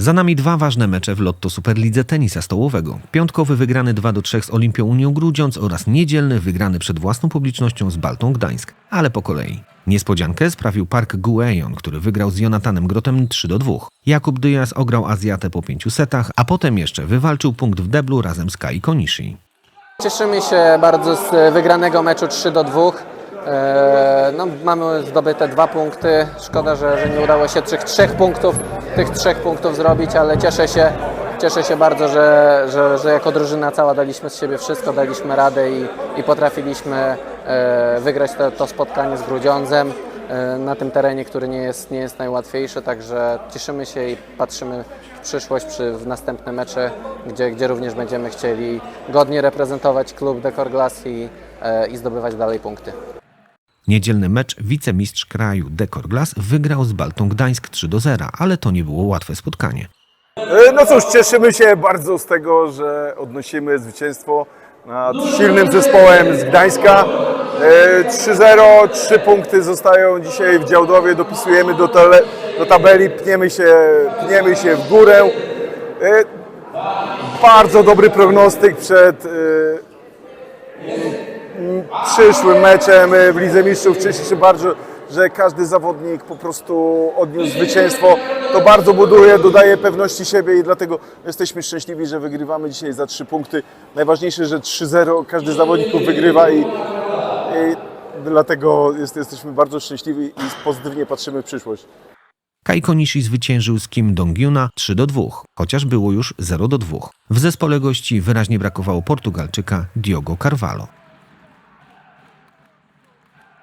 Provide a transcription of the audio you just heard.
Za nami dwa ważne mecze w Lotto Superlidze tenisa stołowego. Piątkowy wygrany 2 do 3 z Olimpią Unią Grudziądz oraz niedzielny wygrany przed własną publicznością z Baltą Gdańsk. Ale po kolei. Niespodziankę sprawił Park Guejon, który wygrał z Jonatanem Grotem 3 do 2. Jakub Dyaz ograł Azjatę po pięciu setach, a potem jeszcze wywalczył punkt w deblu razem z Kai Konishi. Cieszymy się bardzo z wygranego meczu 3 do 2. Eee, No, mamy zdobyte dwa punkty. Szkoda, że, że nie udało się tych trzech punktów, tych trzech punktów zrobić, ale cieszę się, cieszę się bardzo, że, że, że jako drużyna cała daliśmy z siebie wszystko, daliśmy radę i, i potrafiliśmy e, wygrać to, to spotkanie z Grudziądzem e, na tym terenie, który nie jest, nie jest najłatwiejszy, także cieszymy się i patrzymy w przyszłość przy, w następne mecze, gdzie, gdzie również będziemy chcieli godnie reprezentować klub Decor Glass i, e, i zdobywać dalej punkty. Niedzielny mecz wicemistrz kraju Dekor Glass wygrał z Baltą Gdańsk 3 do 0, ale to nie było łatwe spotkanie. E, No cóż, cieszymy się bardzo z tego, że odnosimy zwycięstwo nad silnym zespołem z Gdańska. E, 3-0, 3 punkty zostają dzisiaj w Działdowie, dopisujemy do, tele, do tabeli, pniemy się, pniemy się w górę. E, Bardzo dobry prognostyk przed e, przyszłym meczem e, w Lidze Mistrzów. Cieszę się bardzo, że każdy zawodnik po prostu odniósł zwycięstwo. To bardzo buduje, dodaje pewności siebie i dlatego jesteśmy szczęśliwi, że wygrywamy dzisiaj za trzy punkty. Najważniejsze, że 3-0 każdy z zawodników wygrywa i, i dlatego jest, jesteśmy bardzo szczęśliwi i pozytywnie patrzymy w przyszłość. Kai Konishi zwyciężył z Kim Dong-Yuna 3 do 2, chociaż było już 0 do 2. W zespole gości wyraźnie brakowało Portugalczyka Diogo Carvalho.